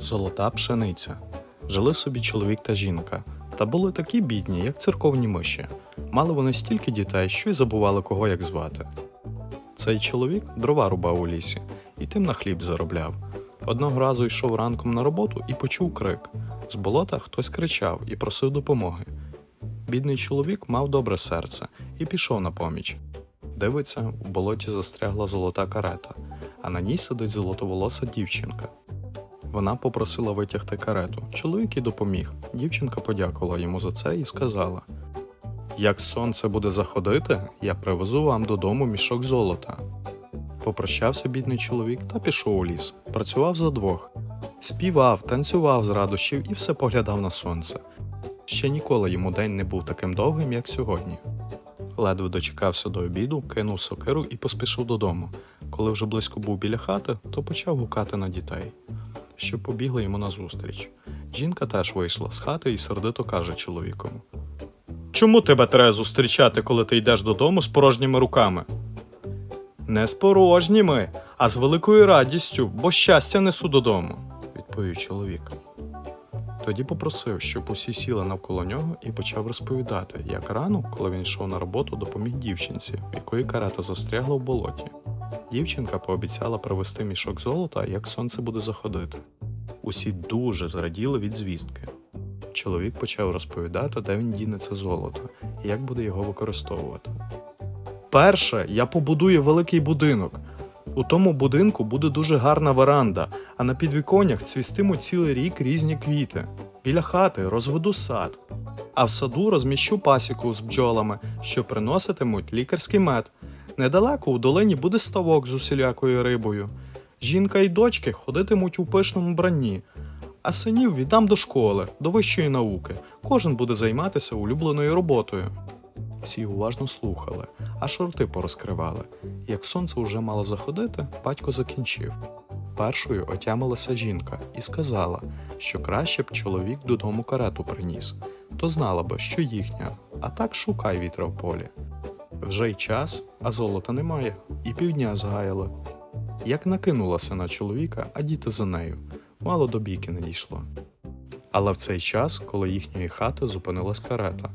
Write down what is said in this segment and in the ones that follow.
Золота пшениця. Жили собі чоловік та жінка, та були такі бідні, як церковні миші. Мали вони стільки дітей, що й забували кого як звати. Цей чоловік дрова рубав у лісі і тим на хліб заробляв. Одного разу йшов ранком на роботу і почув крик. З болота хтось кричав і просив допомоги. Бідний чоловік мав добре серце і пішов на поміч. Дивиться, в болоті застрягла золота карета, а на ній сидить золотоволоса дівчинка. Вона попросила витягти карету. Чоловік і допоміг. Дівчинка подякувала йому за це і сказала: Як сонце буде заходити, я привезу вам додому мішок золота. Попрощався бідний чоловік та пішов у ліс. Працював за двох. Співав, танцював з радощів і все поглядав на сонце. Ще ніколи йому день не був таким довгим, як сьогодні. Ледве дочекався до обіду, кинув сокиру і поспішив додому. Коли вже близько був біля хати, то почав гукати на дітей, що побігли йому назустріч. Жінка теж вийшла з хати і сердито каже чоловікові: Чому тебе треба зустрічати, коли ти йдеш додому з порожніми руками? Не з порожніми, а з великою радістю, бо щастя несу додому, відповів чоловік. Тоді попросив, щоб усі сіли навколо нього і почав розповідати, як рано, коли він йшов на роботу, допоміг дівчинці, в якої карета застрягла в болоті. Дівчинка пообіцяла привезти мішок золота, як сонце буде заходити. Усі дуже зраділи від звістки. Чоловік почав розповідати, де він діне це золото і як буде його використовувати. Перше, я побудую великий будинок. У тому будинку буде дуже гарна веранда, а на підвіконнях цвістимуть цілий рік різні квіти. Біля хати розведу сад, а в саду розміщу пасіку з бджолами, що приноситимуть лікарський мед. Недалеко у долині буде ставок з усілякою рибою. Жінка і дочки ходитимуть у пишному бранні, а синів віддам до школи, до вищої науки. Кожен буде займатися улюбленою роботою. Всі уважно слухали, аж рти порозкривали. Як сонце вже мало заходити, батько закінчив. Першою отямилася жінка і сказала, що краще б чоловік додому карету приніс, то знала би, що їхня, а так шукай вітра в полі. Вже й час, а золота немає, і півдня згаяли. Як накинулася на чоловіка, а діти за нею, мало до бійки не дійшло. Але в цей час, коли їхньої хати зупинилась карета,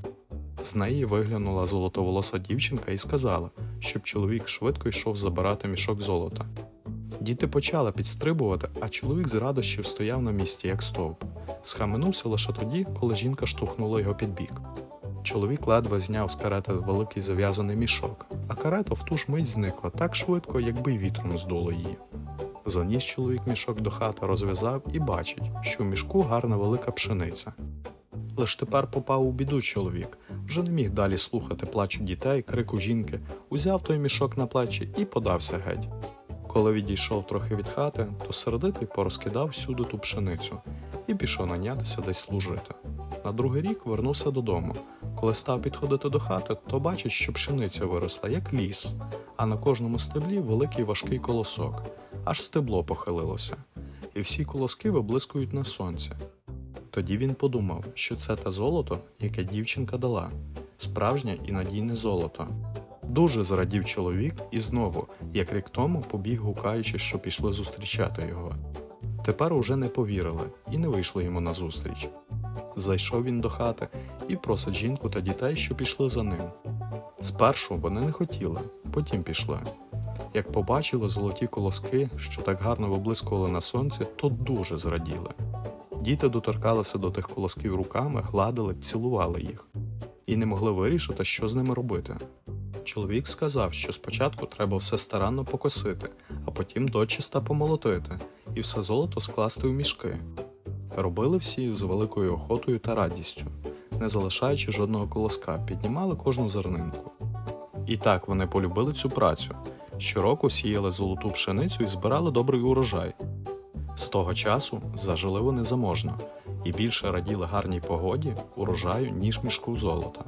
з неї виглянула золотоволоса дівчинка і сказала, щоб чоловік швидко йшов забирати мішок золота. Діти почали підстрибувати, а чоловік з радощів стояв на місці, як стовп. Схаменувся лише тоді, коли жінка штовхнула його під бік. Чоловік ледве зняв з карети великий зав'язаний мішок, а карета в ту ж мить зникла так швидко, якби й вітром здуло її. Заніс чоловік мішок до хати, розв'язав і бачить, що в мішку гарна велика пшениця. Лиш тепер попав у біду чоловік, вже не міг далі слухати плачу дітей, крику жінки, узяв той мішок на плечі і подався геть. Коли відійшов трохи від хати, то сердитий порозкидав всюди ту пшеницю і пішов нанятися десь служити. На другий рік вернувся додому. Коли став підходити до хати, то бачить, що пшениця виросла, як ліс, а на кожному стеблі великий важкий колосок, аж стебло похилилося, і всі колоски виблискують на сонці. Тоді він подумав, що це те золото, яке дівчинка дала, справжнє і надійне золото. Дуже зрадів чоловік і знову, як рік тому, побіг гукаючи, що пішли зустрічати його. Тепер уже не повірили і не вийшли йому назустріч. Зайшов він до хати і просить жінку та дітей, що пішли за ним. Спершу вони не хотіли, потім пішли. Як побачили золоті колоски, що так гарно виблискували на сонці, то дуже зраділи. Діти доторкалися до тих колосків руками, гладили, цілували їх і не могли вирішити, що з ними робити. Чоловік сказав, що спочатку треба все старанно покосити, а потім дочиста помолотити і все золото скласти у мішки. Робили всі з великою охотою та радістю, не залишаючи жодного колоска, піднімали кожну зернинку. І так вони полюбили цю працю. Щороку сіяли золоту пшеницю і збирали добрий урожай. З того часу зажили вони заможно і більше раділи гарній погоді, урожаю, ніж мішку золота.